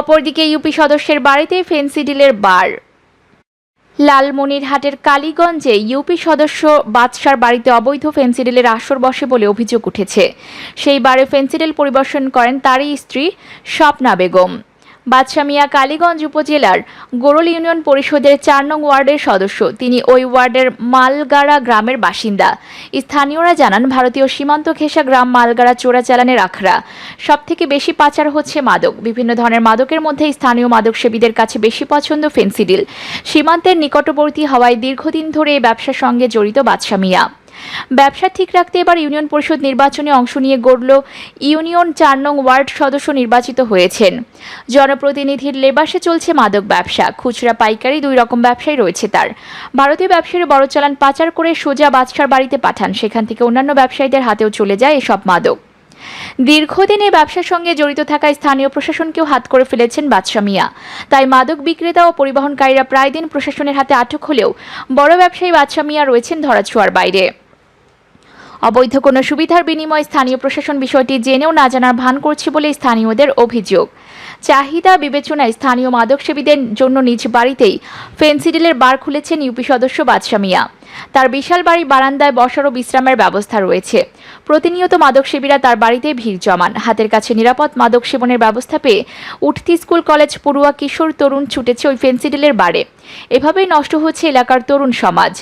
অপরদিকে ইউপি সদস্যের বাড়িতে ফেন্সিডিলের বার। লালমনিরহাটের কালীগঞ্জে ইউপি সদস্য বাদশার বাড়িতে অবৈধ ফেন্সিডিলের আসর বসে বলে অভিযোগ উঠেছে। সেই বারে ফেন্সিডিল পরিবেশন করেন তারই স্ত্রী স্বপ্না বেগম। বাদশা মিয়া কালীগঞ্জ উপজেলার গোরল ইউনিয়ন পরিষদের চার নং ওয়ার্ডের সদস্য। তিনি ওই ওয়ার্ডের মালগাড়া গ্রামের বাসিন্দা। স্থানীয়রা জানান, ভারতীয় সীমান্ত ঘেঁষা গ্রাম মালগাড়া চোরাচালানের আখড়া। সব থেকে বেশি পাচার হচ্ছে মাদক। বিভিন্ন ধরনের মাদকের মধ্যে স্থানীয় মাদক সেবীদের কাছে বেশি পছন্দ ফেন্সিডিল। সীমান্তের নিকটবর্তী হওয়ায় দীর্ঘদিন ধরে এই ব্যবসার সঙ্গে জড়িত বাদশা মিয়া ব্যবসা ঠিক রাখতে এবার ইউনিয়ন পরিষদ নির্বাচনে অংশ নিয়ে গড়ল ইউনিয়ন চার নং ওয়ার্ড সদস্য নির্বাচিত হয়েছেন। জনপ্রতিনিধির লেবাসে চলছে মাদক ব্যবসা। খুচরা পাইকারি দুই রকম ব্যবসায় রয়েছে তার। ভারতীয় ব্যবসায়ীরা বড় চালান পাচার করে সোজা বাদশার বাড়িতে পাঠান। সেখান থেকে অন্যান্য ব্যবসায়ীদের হাতেও চলে যায় এসব মাদক। দীর্ঘদিন এই ব্যবসার সঙ্গে জড়িত থাকা স্থানীয় প্রশাসনকেও হাত করে ফেলেছেন বাদশা মিয়া। তাই মাদক বিক্রেতা ও পরিবহনকারীরা প্রায় দিন প্রশাসনের হাতে আটক হলেও বড় ব্যবসায়ী বাদশা মিয়া রয়েছেন ধরাছোঁয়ার বাইরে। অবৈধ কোনো সুবিধার বিনিময়ে স্থানীয় প্রশাসন বিষয়টি জেনেও না জানার ভান করছে বলে স্থানীয়দের অভিযোগ। চাহিদা বিবেচনায় স্থানীয় মাদকসেবীদের জন্য নিজ বাড়িতেই ফেন্সিডিলের বার খুলেছেন ইউপি সদস্য বাদশা মিয়া। তার বিশাল বাড়ি বারান্দায় বসার ও বিশ্রামের ব্যবস্থা রয়েছে। প্রতিনিয়ত মাদকসেবীরা তার বাড়িতে ভিড় জমান। হাতের কাছে নিরাপদ মাদক সেবনের ব্যবস্থা পেয়ে উঠতি স্কুল কলেজ, পড়ুয়া, কিশোর, তরুণ ছুটেছে ওই ফেন্সিডিলের বারে। এভাবেই নষ্ট হচ্ছে এলাকার তরুণ সমাজ।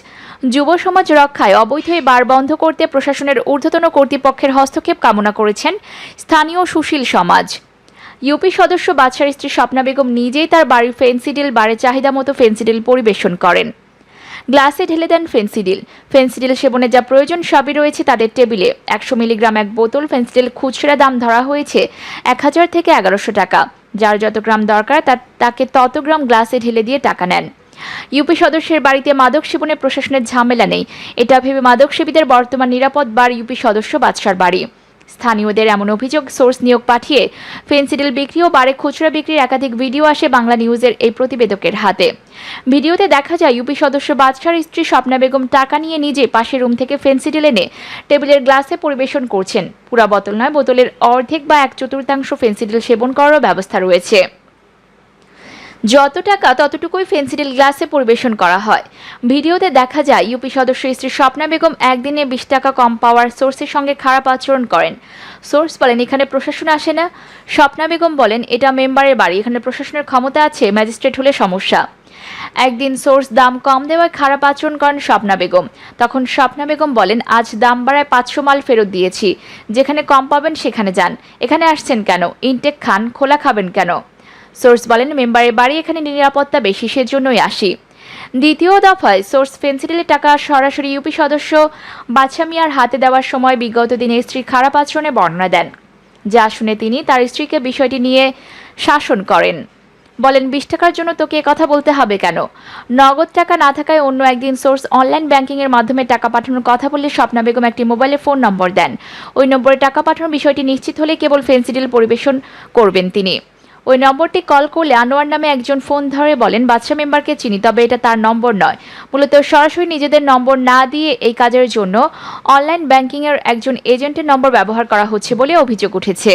যুব সমাজ রক্ষায় অবৈধ বার বন্ধ করতে প্রশাসনের ঊর্ধ্বতন কর্তৃপক্ষের হস্তক্ষেপ কামনা করেছেন স্থানীয় সুশীল সমাজ। ইউপি সদস্য বাদশার স্ত্রী স্বপ্না বেগম নিজেই তার বাড়ির ফেন্সিডিল বারে চাহিদা মতো ফেন্সিডিল পরিবেশন করেন। গ্লাসে ঢেলে দেন ফেন্সিডিল ফেন্সিডিল সেবনে যা প্রয়োজন সবই রয়েছে তাদের টেবিলে। একশো মিলিগ্রাম এক বোতল ফেন্সিডিল খুচরা দাম ধরা হয়েছে এক হাজার থেকে এগারোশো টাকা। যার যত গ্রাম দরকার তার, তাকে তত গ্রাম গ্লাসে ঢেলে দিয়ে টাকা নেন। ইউপি সদস্যের বাড়িতে মাদক সেবনে প্রশাসনের ঝামেলা নেই। এটা ভেবে মাদক সেবীদের বর্তমান নিরাপদ বার ইউপি সদস্য বাদশার বাড়ি। স্থানীয়দের এমন অভিযোগ সোর্স নিয়োগ পাঠিয়ে ফেন্সিডিল বিক্রি ও বারে খুচরা বিক্রির একাধিক ভিডিও আসে বাংলা নিউজের এই প্রতিবেদকের হাতে। ভিডিওতে দেখা যায়, ইউপি সদস্য বাদশার স্ত্রী স্বপ্না বেগম টাকা নিয়ে নিজে পাশের রুম থেকে ফেন্সিডিল এনে টেবিলের গ্লাসে পরিবেশন করছেন। পুরা বোতল নয়, বোতলের অর্ধেক বা এক চতুর্থাংশ ফেন্সিডিল সেবন করারও ব্যবস্থা রয়েছে। যত টাকা ততটুকুই ফেন্সিডিল গ্লাসে পরিবেশন করা হয়। ভিডিওতে দেখা যায়, ইউপি সদস্য স্ত্রী স্বপ্না বেগম একদিনে বিশ টাকা কম পাওয়ার সোর্সের সঙ্গে খারাপ আচরণ করেন। সোর্স বলেন, এখানে প্রশাসন আসে না। স্বপ্না বেগম বলেন, এটা মেম্বারের বাড়ি, এখানে প্রশাসনের ক্ষমতা আছে, ম্যাজিস্ট্রেট হলে সমস্যা। একদিন সোর্স দাম কম দেওয়ায় খারাপ আচরণ করেন স্বপ্না বেগম। তখন স্বপ্না বেগম বলেন, আজ দাম বাড়ায় পাঁচশো মাল ফেরত দিয়েছি। যেখানে কম পাবেন সেখানে যান। এখানে আসছেন কেন? ইনটেক খান, খোলা খাবেন কেন? সোর্স বলেন মেম্বারের বাড়ি এখানে নিরাপত্তা বেশি সেজন্যই আসি। দ্বিতীয় দফায় সোর্স ফেন্সিডিলের টাকা সরাসরি ইউপি সদস্য বাছা মিয়ার হাতে দেওয়ার সময় বিগত দিনে স্ত্রীর খারাপ আচরণে বর্ণনা দেন, যা শুনে তিনি তার স্ত্রীকে বিষয়টি নিয়ে শাসন করেন। বলেন, বিশ টাকার জন্য তোকে কথা বলতে হবে কেন? নগদ টাকা না থাকায় অন্য একদিন সোর্স অনলাইন ব্যাংকিংয়ের মাধ্যমে টাকা পাঠানোর কথা বললে স্বপ্না বেগম একটি মোবাইলে ফোন নম্বর দেন। ওই নম্বরে টাকা পাঠানোর বিষয়টি নিশ্চিত হলে কেবল ফেন্সিডিল পরিবেশন করবেন তিনি। ওই নম্বরটি কল করলে আনোয়ার নামে একজন ফোন ধরে বলেন, বাদশা মেম্বারকে চিনি, তবে এটা তার নম্বর নয়। মূলত সরাসরি নিজেদের নম্বর না দিয়ে এই কাজের জন্য অনলাইন ব্যাংকিংয়ের একজন এজেন্টের নম্বর ব্যবহার করা হচ্ছে বলে অভিযোগ উঠেছে।